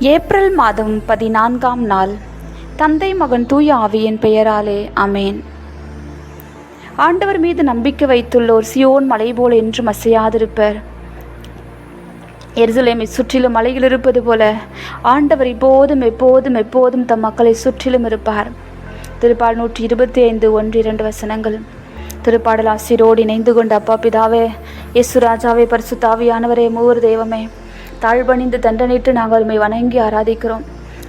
April மாதம் பதினான்காம் நாள். தந்தை மகன் தூய ஆவியின் பெயராலே அமேன் ஆண்டவர் மீது நம்பிக்கை வைத்துள்ளோர் சியோன் மலை போல என்றும் அசையாதிருப்பர். எருசலேமை சுற்றிலும் மலையில் இருப்பது போல ஆண்டவர் இப்போதும் எப்போதும் எப்போதும் தம் மக்களை சுற்றிலும் இருப்பார். திருப்பால் நூற்றி இருபத்தி ஐந்து ஒன்று இரண்டு வசனங்கள். திருப்பாடல் ஆசிரோடு இணைந்து கொண்ட அப்பா பிதாவே யேசுராஜாவே பரிசுத்தாவியானவரே மூவர் தெய்வமே தாழ்பணிந்து தண்டனிட்டு நாங்கள் உண்மை வணங்கி ஆராதிக்கிறோம்.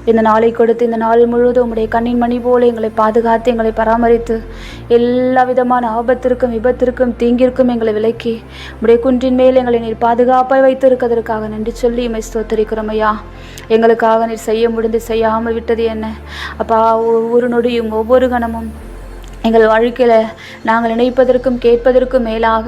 இந்த நாளை கொடுத்து இந்த நாள் முழுவதும் உம்முடைய கண்ணின் மணி போல எங்களை பாதுகாத்து எங்களை பராமரித்து எல்லா விதமான ஆபத்திற்கும் விபத்திற்கும் தீங்கிற்கும் எங்களை விலக்கி உம்முடைய குன்றின் மேல் எங்களை நீர் பாதுகாப்பாய் வைத்திருக்கிறதற்காக நன்றி சொல்லி இமை ஸ்தோத்தரிக்கிறோம் ஐயா. எங்களுக்காக நீர் செய்ய முடிந்து செய்யாமல் விட்டது என்ன? அப்பா ஒவ்வொரு நொடியும் ஒவ்வொரு கணமும் எங்கள் வாழ்க்கையில் நாங்கள் நினைப்பதற்கும் கேட்பதற்கும் மேலாக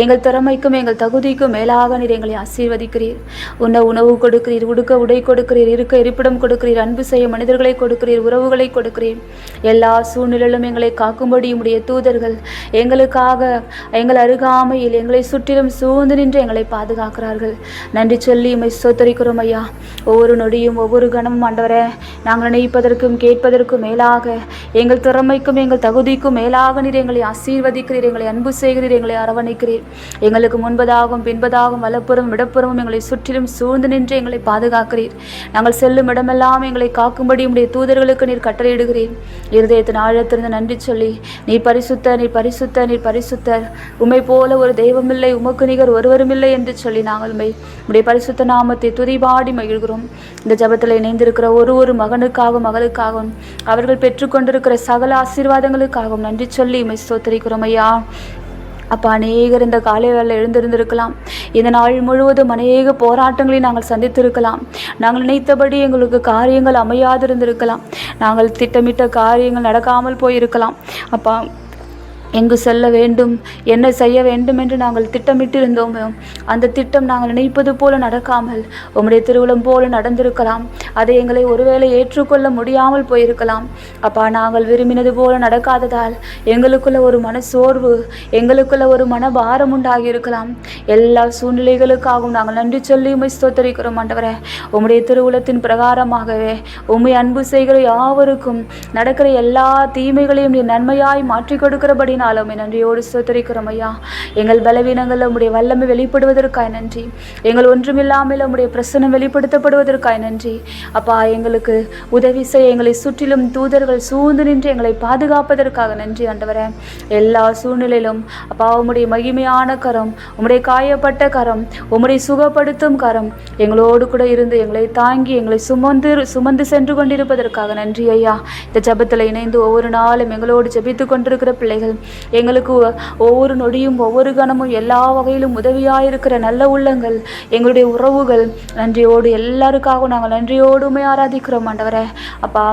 எங்கள் திறமைக்கும் எங்கள் தகுதிக்கும் மேலாக நீர் எங்களை ஆசீர்வதிக்கிறீர். உண்ண உணவு கொடுக்கிறீர் உடுக்க உடை கொடுக்கிறீர் இருக்க இருப்பிடம் கொடுக்கிறீர் அன்பு செய்ய மனிதர்களை கொடுக்கிறீர் உறவுகளை கொடுக்கிறீர். எல்லா சூழ்நிலையிலும் எங்களை காக்கும்படி உடைய தூதர்கள் எங்களுக்காக எங்கள் அருகாமையில் எங்களை சுற்றிலும் சூழ்ந்து நின்று எங்களை பாதுகாக்கிறார்கள். நன்றி சொல்லி உம்மை சோத்தரிக்கிறோம் ஐயா. ஒவ்வொரு நொடியும் ஒவ்வொரு கணமும் ஆண்டவரே நாங்கள் நினைப்பதற்கும் கேட்பதற்கும் மேலாக எங்கள் திறமைக்கும் எங்கள் தகுதி துதிக்கும் மேலாக நீர் எங்களை ஆசீர்வதிக்கிறீர் எங்களை அன்பு செய்கிறீர் எங்களை அரவணைக்கிறீர். எங்களுக்கு முன்பதாகவும் பின்பதாகவும் வலப்புறம் இடப்புறமும் எங்களை சுற்றிலும் சூழ்ந்து நின்று எங்களை பாதுகாக்கிறீர். நாங்கள் செல்லும் இடமெல்லாம் எங்களை காக்கும்படி உடைய தூதர்களுக்கு நீர் கட்டளையிடுகிறீர். இருதயத்தின் ஆழத்திலிருந்து நன்றி சொல்லி நீ பரிசுத்த நீ பரிசுத்த நீ பரிசுத்தர் உம்மை போல ஒரு தெய்வமில்லை உமக்கு நிகர் ஒருவருமில்லை என்று சொல்லி நாங்கள் உம்மை உடைய பரிசுத்த நாமத்தை துதிபாடி மகிழ்கிறோம். இந்த ஜபத்தில் இணைந்திருக்கிற ஒரு ஒரு மகனுக்காகவும் மகளுக்காகவும் அவர்கள் பெற்றுக்கொண்டிருக்கிற சகல ஆசீர்வாதங்களுக்கு உங்களுக்காகவும் நன்றி சொல்லி உம்மை ஸ்தோத்தரிக்கிறோம் ஐயா. அப்போ அநேகர் இந்த காலை வேலை எழுந்திருந்திருக்கலாம். இந்த நாள் முழுவதும் அநேக போராட்டங்களை நாங்கள் சந்தித்திருக்கலாம். நாங்கள் நினைத்தபடி எங்களுக்கு காரியங்கள் அமையாதிருந்திருக்கலாம். நாங்கள் திட்டமிட்ட காரியங்கள் நடக்காமல் போயிருக்கலாம். அப்பா எங்கு செல்ல வேண்டும் என்ன செய்ய வேண்டும் என்று நாங்கள் திட்டமிட்டிருந்தோம். அந்த திட்டம் நாங்கள் நினைப்பது போல நடக்காமல் உம்முடைய திருவிழம் போல நடந்திருக்கலாம். அதை எங்களை ஒருவேளை ஏற்றுக்கொள்ள முடியாமல் போயிருக்கலாம். அப்பா நாங்கள் விரும்பினது போல நடக்காததால் எங்களுக்குள்ள ஒரு மன சோர்வு எங்களுக்குள்ள ஒரு மன பாரம் உண்டாகி இருக்கலாம் எல்லா சூழ்நிலைகளுக்காகவும் நாங்கள் நன்றி சொல்லி உம்மை ஸ்தோத்தரிக்கிறோம் ஆண்டவரே. உம்முடைய திருவுளத்தின் பிரகாரமாகவே உம்மை அன்பு செய்கிற யாவருக்கும் நடக்கிற எல்லா தீமைகளையும் நீ நன்மையாய் மாற்றி கொடுக்கிறபடி நாளும் உண்மை நன்றியோடு சோத்தரிக்கிறோம் ஐயா. எங்கள் பலவீனங்கள் உம்முடைய வல்லமை வெளிப்படுவதற்காய் நன்றி. எங்கள் ஒன்றுமில்லாமல் உம்முடைய பிரசனம் வெளிப்படுத்தப்படுவதற்காய் நன்றி. அப்பா எங்களுக்கு உதவி செய்ய எங்களை சுற்றிலும் தூதர்கள் சூழ்ந்து நின்று எங்களை பாதுகாப்பதற்காக நன்றி ஆண்டவரே. எல்லா சூழ்நிலையிலும் அப்பா உம்முடைய மகிமையான கரம் உம்முடைய காயப்பட்ட கரம் உம்முடைய சுகப்படுத்தும் கரம் எங்களோடு கூட இருந்து எங்களை தாங்கி எங்களை சுமந்து சுமந்து சென்று கொண்டிருப்பதற்காக நன்றி ஐயா. இந்த ஜெபத்தில் இணைந்து ஒவ்வொரு நாளும் எங்களோடு ஜெபித்து கொண்டிருக்கிற பிள்ளைகள் எங்களுக்கு ஒவ்வொரு நொடியும் ஒவ்வொரு கணமும் எல்லா வகையிலும் உதவியாயிருக்கிற நல்ல உள்ளங்கள் எங்களுடைய உறவுகள். நன்றியோடு எல்லாருக்காகவும் நாங்கள் நன்றியோடுமே ஆராதிக்கிறோம் ஆண்டவரே. அப்பா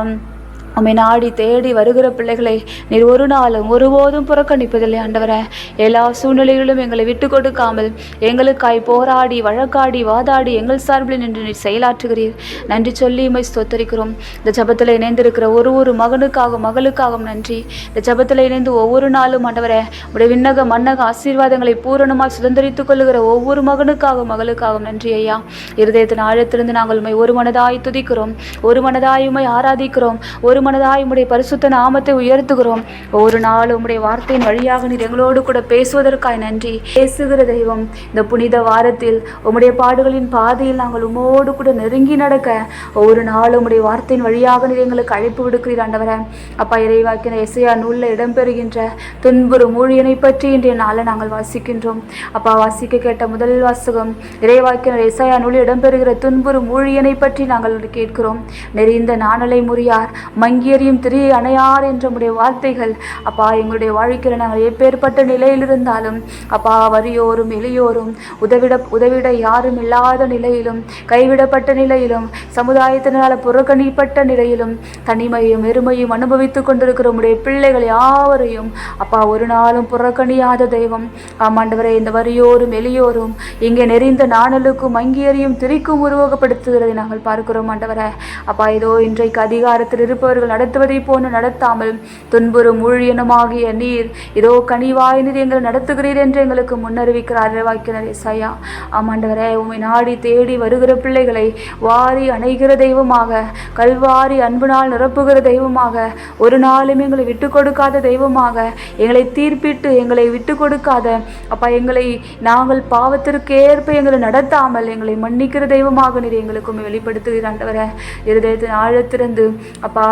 உம்மை நாடி தேடி வருகிற பிள்ளைகளை நீர் ஒரு நாளும் ஒருபோதும் புறக்கணிப்பதில்லை ஆண்டவரே. எல்லா சூழ்நிலைகளிலும் எங்களை விட்டு கொடுக்காமல் எங்களுக்காய் போராடி வழக்காடி வாதாடி எங்கள் சார்பில் நின்று நீர் செயலாற்றுகிறீர். நன்றி சொல்லி உமை ஸ்தோத்தரிக்கிறோம். இந்த ஜபத்தில் இணைந்திருக்கிற ஒரு ஒரு மகனுக்காகவும் மகளுக்காகவும் நன்றி. இந்த ஜபத்தில் இணைந்து ஒவ்வொரு நாளும் ஆண்டவரே உடைய விண்ணக மன்னக ஆசீர்வாதங்களை பூரணமாக சுதந்திரித்துக் கொள்ளுகிற ஒவ்வொரு மகனுக்காகவும் மகளுக்காகவும் நன்றி ஐயா. இருதயத்தின் ஆழத்திலிருந்து நாங்கள் உண்மை ஒரு மனதாய் துதிக்கிறோம். ஒரு மனதாய் உம்மை ஆராதிக்கிறோம். ஒரு மனதாய் உம்முடைய பரிசுத்த நாமத்தை உயர்த்துகிறோம். ஒவ்வொரு நாளும் உம்முடைய வார்த்தையின் வழியாக நீர் எங்களோடு கூட பேசுவதற்காய் நன்றி. பேசுகிற தெய்வம் இந்த புனித வாரத்தில் உம்முடைய பாடுகளின் பாதையில் நாங்கள் உம்மோடு கூட நெருங்கி நடக்க ஒவ்வொரு நாளும் உம்முடைய வார்த்தையின் வழியாக நீர் எங்களுக்கு அழைப்பு விடுக்கிறீர் ஆண்டவரே. அப்பா இறைவாக்கின இசையா நூலில் இடம்பெறுகின்ற துன்புறும் ஊழியனை பற்றி இன்றைய நாளை நாங்கள் வாசிக்கின்றோம். அப்பா வாசிக்க கேட்ட முதல் வாசகம் இறைவாக்கினர் இசையா நூலில் இடம்பெறுகிற துன்புறும் ஊழியனை பற்றி நாங்கள் கேட்கிறோம். நெறிந்த நாணலை முறியார் அங்கேறியும் திரி அணையார் என்ற உடைய வார்த்தைகள் அப்பா எங்களுடைய வாழ்க்கையில் நாங்கள் எப்பேற்பட்ட நிலையில் இருந்தாலும் அப்பா வறியோரும் எளியோரும் உதவிட உதவிட யாரும் இல்லாத நிலையிலும் கைவிடப்பட்ட நிலையிலும் சமுதாயத்தினால் புறக்கணிப்பட்ட நிலையிலும் தனிமையும் எருமையும் அனுபவித்துக் கொண்டிருக்கிற உடைய பிள்ளைகள் யாவரையும் அப்பா ஒரு நாளும் புறக்கணியாத தெய்வம். ஆமாண்டவரே இந்த வறியோரும் எளியோரும் இங்கே நெறிந்த நாணலுக்கும் அங்கேறியும் திரிக்கும் உருவகப்படுத்துகிறதை நாங்கள் பார்க்கிறோம் ஆண்டவரை. அப்பா இதோ இன்றைக்கு அதிகாரத்தில் இருப்பவர்கள் மற்றவர்கள் நடத்துவதை போன்று நடத்தாமல் துன்புறும் ஊழியனமாகிய நீர் இதோ கனிவாய் நீர் எங்களை நடத்துகிறீர் என்று எங்களுக்கு முன்னறிவிக்கிறார் வாய்க்கினர் இசையா ஆமாண்டவரே உமை நாடி தேடி வருகிற பிள்ளைகளை வாரி அணைகிற தெய்வமாக கல்வாரி அன்புனால் நிரப்புகிற தெய்வமாக ஒரு நாளும் எங்களை விட்டு கொடுக்காத தெய்வமாக எங்களை தீர்ப்பிட்டு எங்களை விட்டு கொடுக்காத அப்பா எங்களை நாங்கள் பாவத்திற்கு ஏற்ப எங்களை நடத்தாமல் எங்களை மன்னிக்கிற தெய்வமாக நீர் எங்களுக்கும் வெளிப்படுத்துகிறீர் ஆண்டவரே. இருதயத்தின் ஆழத்திறந்து அப்பா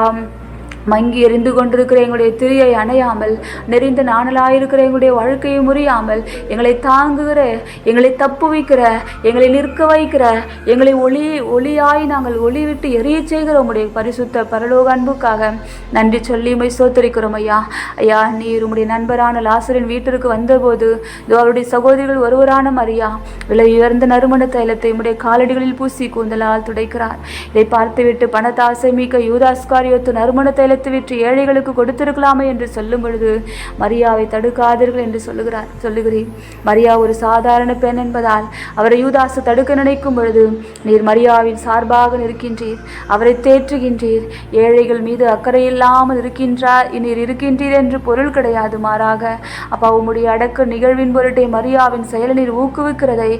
மங்கி எரிந்து கொண்டிருக்கிற எங்களுடைய திரியை அணையாமல் நெறிந்த நாணலாயிருக்கிற எங்களுடைய வாழ்க்கையை முறியாமல் எங்களை தாங்குகிற எங்களை தப்புவிக்கிற எங்களை நிற்க வைக்கிற எங்களை ஒளி ஒளியாய் நாங்கள் ஒளி விட்டு எரிய செய்கிற உங்களுடைய பரிசுத்த பரலோக அன்புக்காக நன்றி சொல்லி உமை சோத்தரிக்கிறோம் ஐயா. ஐயா நீர் உங்களுடைய நண்பரான லாசரின் வீட்டிற்கு வந்தபோது இதோ அவருடைய சகோதரிகள் ஒருவரான மரியா விலை உயர்ந்த நறுமண தைலத்தை உடைய காலடிகளில் பூசி கூந்தலால் துடைக்கிறார். இதை பார்த்துவிட்டு பணத்தாசை மிக்க யூதாஸ்காரியோத்து நறுமண தைலத்தை விற்று ஏழைகளுக்கு கொடுத்திருக்கலாமே என்று சொல்லும் பொழுது மரியாவை தடுக்காதீர்கள் என்று சொல்லுகிறார் சொல்லுகிறேன். மரியா ஒரு சாதாரண பெண் என்பதால் அவரை யூதாசு தடுக்க நினைக்கும் பொழுது நீர் மரியாவின் சார்பாக நிற்கின்றீர் அவரை தேற்றுகின்றீர். ஏழைகள் மீது அக்கறை இல்லாமல் இருக்கின்றார் நீர் இருக்கின்றீர் என்று பொருள் கிடையாது மாறாக அப்பா உம்முடைய அடக்க நிகழ்வின் பொருட்டே மரியாவின் செயலை நீர் ஊக்குவிக்கிறதை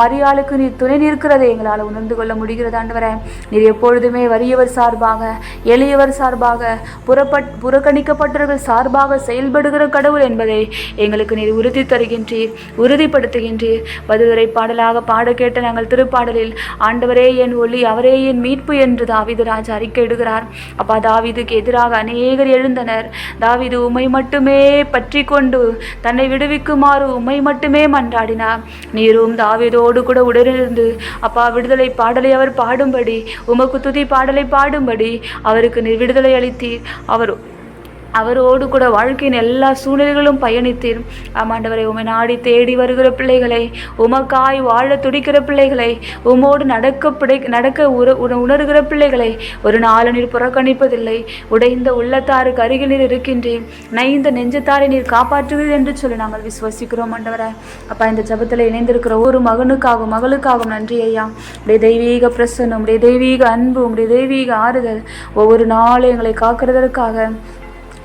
மரியாளுக்கு நீர் துணை நிற்கிறதை எங்களால் உணர்ந்து கொள்ள முடிகிறது ஆண்டவரே. நீர் எப்பொழுதுமே வறியவர் சார்பாக எளியவர் சார்பாக புறப்பட் புறக்கணிக்கப்பட்டவர்கள் சார்பாக செயல்படுகிற கடவுள் என்பதை எங்களுக்கு நீர் உறுதி தருகின்றீர் உறுதிப்படுத்துகின்றீர். பதிலுரை பாடலாக பாட கேட்ட நாங்கள் திருப்பாடலில் ஆண்டவரே என் ஒளி அவரே என் மீட்பு என்று தாவீது ராஜா அறிக்கையிடுகிறார். அப்பா தாவீதுக்கு எதிராக அநேகர் எழுந்தனர். தாவீது உமை மட்டுமே பற்றி கொண்டு தன்னை விடுவிக்குமாறு உமை மட்டுமே மன்றாடினார் நீரும் தாவீதோடு கூட உடனிருந்து அப்பா விடுதலை பாடலை அவர் பாடும்படி உமக்கு துதி பாடலை பாடும்படி அவருக்கு நீர் விடுதலை அளித்தீர். அவர் அவரோடு கூட வாழ்க்கையின் எல்லா சூழ்நிலைகளும் பயணித்தீர் ஆமாண்டவரை உமை நாடி தேடி வருகிற பிள்ளைகளை உமக்காய் வாழ துடிக்கிற பிள்ளைகளை உமோடு நடக்க பிடை நடக்க உற உண- உணர்கிற பிள்ளைகளை ஒரு நாள் நீர் புறக்கணிப்பதில்லை. உடைந்த உள்ளத்தாருக்கு அருகில் நீர் இருக்கின்றேன். நைந்த நெஞ்சத்தாரை நீர் காப்பாற்றுகிறது என்று சொல்லி நாங்கள் விசுவசிக்கிறோம் ஆண்டவரை. அப்பா இந்த ஜபத்தில் இணைந்திருக்கிற ஒரு மகனுக்காகவும் மகளுக்காகவும் நன்றி ஐயா. உடைய தெய்வீக பிரசன்னம் உடைய தெய்வீக அன்பு உடைய தெய்வீக ஆறுதல் ஒவ்வொரு நாளும் எங்களை காக்கிறதற்காக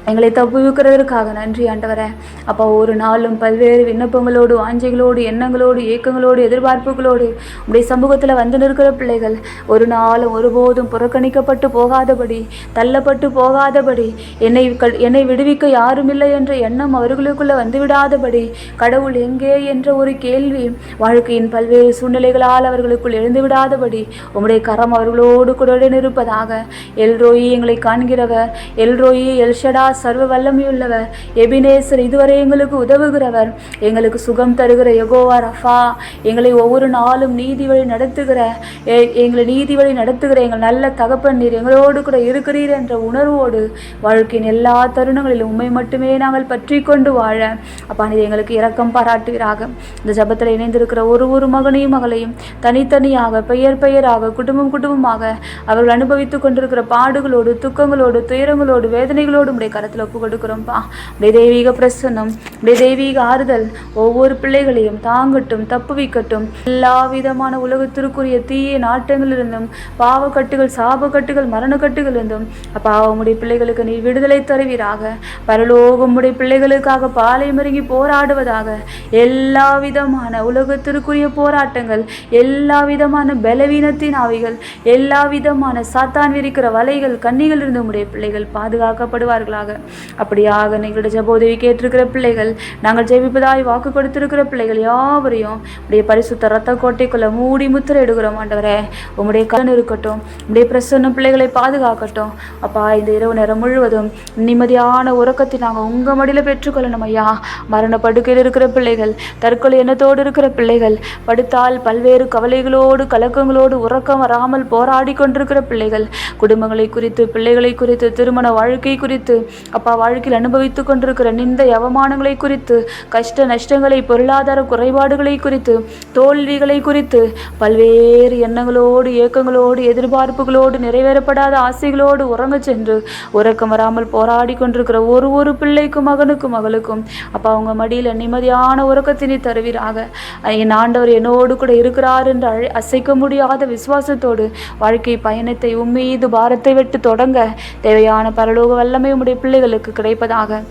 எங்களை தப்புவிக்கிறதற்காக நன்றி ஆண்டவரே. அப்போ ஒரு நாளும் பல்வேறு விண்ணப்பங்களோடு வாஞ்சைகளோடு எண்ணங்களோடு ஏக்கங்களோடு எதிர்பார்ப்புகளோடு உடைய சமூகத்தில் வந்து நிற்கிற பிள்ளைகள் ஒரு நாளும் ஒருபோதும் புறக்கணிக்கப்பட்டு போகாதபடி தள்ளப்பட்டு போகாதபடி என்னை க- என்னை விடுவிக்க யாரும் இல்லை என்ற எண்ணம் அவர்களுக்குள்ளே வந்து விடாதபடி கடவுள் எங்கே என்ற ஒரு கேள்வி வாழ்க்கையின் பல்வேறு சூழ்நிலைகளால் அவர்களுக்குள் எழுந்து விடாதபடி உம்முடைய கரம் அவர்களோடு கூட இருப்பதாக எல்ரோயி எங்களை காண்கிறவர். எல்ரோயி எல்ஷடா சர்வ வல்லமையுள்ளவர் எபினேசர் இதுவரை எங்களுக்கு உதவுகிறவர். எங்களுக்கு சுகம் தருகிற யகோவா ரஃபா. எங்களை ஒவ்வொரு நாளும் நீதி வழி நடத்துகிற எ- எங்களை நீதி வழி நடத்துகிற எங்கள் நல்ல தகப்பன் நீர் எங்களோடு கூட இருக்கிறீர் என்ற உணர்வோடு வாழ்க்கையின் எல்லா தருணங்களிலும் உண்மை மட்டுமே நாங்கள் பற்றி கொண்டு வாழ. அப்பா நீர் எங்களுக்கு இரக்கம் பாராட்டுவீராக. இந்த ஜபத்தில் இணைந்திருக்கிற ஒரு ஒரு மகனையும் மகளையும் தனித்தனியாக பெயர் பெயராக குடும்பம் குடும்பமாக அவர்கள் அனுபவித்துக் கொண்டிருக்கிற பாடுகளோடு துக்கங்களோடு துயரங்களோடு வேதனைகளோடு உடைய கரத்தில் ஒப்பு கொடுக்குறோம்ப்பா அப்படியே தெய்வீக பிரசன்னம் அப்படியே தெய்வீக ஆறுதல் ஒவ்வொரு பிள்ளைகளையும் தாங்கட்டும் தப்புவிக்கட்டும். எல்லா விதமான உலகத்திற்குரிய தீய நாட்டங்களிலிருந்தும் பாவக்கட்டுகள் சாபக்கட்டுகள் மரணக்கட்டுகளிலிருந்தும் அப்பா உம்முடைய பிள்ளைகளுக்கு நீ விடுதலை தருவீராக. பரலோகமுடைய பிள்ளைகளுக்காக பாலை மருங்கி போராடுவதாக. எல்லா விதமான உலகத்திற்குரிய போராட்டங்கள் எல்லா விதமான பலவீனத்தின் ஆவிகள் எல்லா விதமான சாத்தான் விரிக்கிற வலைகள் கண்ணிகள் இருந்து உடைய பிள்ளைகள் பாதுகாக்கப்படுவார்களாக. அப்படியாக நீங்கள் ஜபோதவி கேட்டிருக்கிற பிள்ளைகள் நாங்கள் ஜெபிப்பதாய் வாக்கு கொடுத்திருக்கிற பிள்ளைகள் யாவரையும் உடைய பரிசுத்த ரத்த கோட்டைக்குள்ளே மூடி முத்திரை இடுகிறோம் ஆண்டவரே. உங்களுடைய கடன் இருக்கட்டும் உம்முடைய பிரசன்னம் பிள்ளைகளை பாதுகாக்கட்டும். அப்பா இந்த இரவு நேரம் முழுவதும் நிம்மதியான உறக்கத்தை நாங்கள் உங்கள் மடியில் பெற்றுக்கொள்ளணும் ஐயா. மரண படுக்கையில் இருக்கிற பிள்ளைகள் தற்கொலை எண்ணத்தோடு இருக்கிற பிள்ளைகள் படுத்தால் பல்வேறு கவலைகளோடு கலக்கங்களோடு உறக்கம் வராமல் போராடி கொண்டிருக்கிற பிள்ளைகள் குடும்பங்களை குறித்து பிள்ளைகளை குறித்து திருமண வாழ்க்கை குறித்து அப்பா வாழ்க்கையில் அனுபவித்து கொண்டிருக்கிற நிந்த அவமானங்களை குறித்து கஷ்ட நஷ்டங்களை பொருளாதார குறைபாடுகளை குறித்து தோல்விகளை குறித்து பல்வேறு எண்ணங்களோடு ஏக்கங்களோடு எதிர்பார்ப்புகளோடு நிறைவேறப்படாத ஆசைகளோடு உறங்கச் சென்று உறக்கம் வராமல் போராடி கொண்டிருக்கிற ஒரு ஒரு பிள்ளைக்கும் மகனுக்கும் மகளுக்கும் அப்பா அவங்க மடியில் நிம்மதியான உறக்கத்தினை தருவீராக. என் ஆண்டவர் என்னோடு கூட இருக்கிறார் என்று அழை அசைக்க முடியாத விசுவாசத்தோடு வாழ்க்கை பயணத்தை உம்மீது பாரத்தை விட்டு தொடங்க தேவையான பரலோக வல்லமை உம்முடைய பிள்ளைகளுக்கு கிடைப்பதாக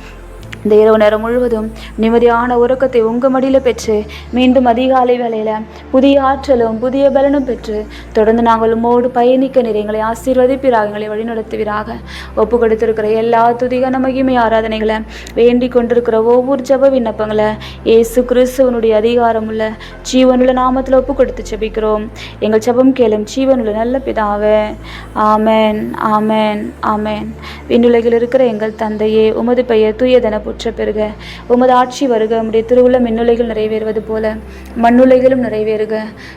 இந்த இரவு நேரம் முழுவதும் நிம்மதியான உறக்கத்தை உங்கள் மடியில் பெற்று மீண்டும் அதிகாலை வேலையில் புதிய ஆற்றலும் புதிய பலனும் பெற்று தொடர்ந்து நாங்கள் உம்மோடு பயணிக்க நீர் ஆசீர்வதிப்பிறாக எங்களை வழிநடத்துவீராக. ஒப்பு கொடுத்திருக்கிற எல்லா துதிகன மகிமை ஆராதனைகளை வேண்டிக் கொண்டிருக்கிற ஒவ்வொரு ஜப விண்ணப்பங்களை இயேசு கிறிஸ்துவனுடைய அதிகாரம் உள்ள ஜீவனுள்ள நாமத்தில் ஒப்பு கொடுத்து ஜபிக்கிறோம். எங்கள் ஜபம் கேளும் ஜீவனுள்ள நல்ல பிதாவே ஆமேன் ஆமேன் ஆமேன். விண்ணுலகில் இருக்கிற எங்கள் தந்தையே உமது பெயர் தூயதன புற்ற பெறுக உமது ஆட்சி வருக. உம்முடைய திருவுள்ள மின்னுலைகள் நிறைவேறுவது போல மண்ணுலைகளும் நிறைவேறுக.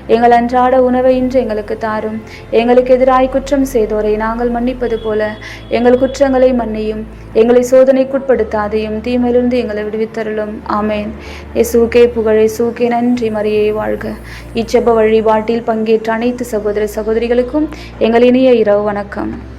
எங்கள் அன்றாட உணவை இன்று எங்களுக்கு தாரும். எங்களுக்கு எதிராய் குற்றம் செய்தோரை நாங்கள் மன்னிப்பது போல எங்கள் குற்றங்களை மன்னியும். எங்களை சோதனைக்குட்படுத்தாதையும் தீமையிலிருந்து எங்களை விடுவித்தருளும். ஆமேன். இயேசுக்கே புகழே. சூகே நன்றி. மரியே வாழ்க. இச்செப்ப வழிபாட்டில் பங்கேற்ற அனைத்து சகோதர சகோதரிகளுக்கும் எங்கள் இனிய இரவு வணக்கம்.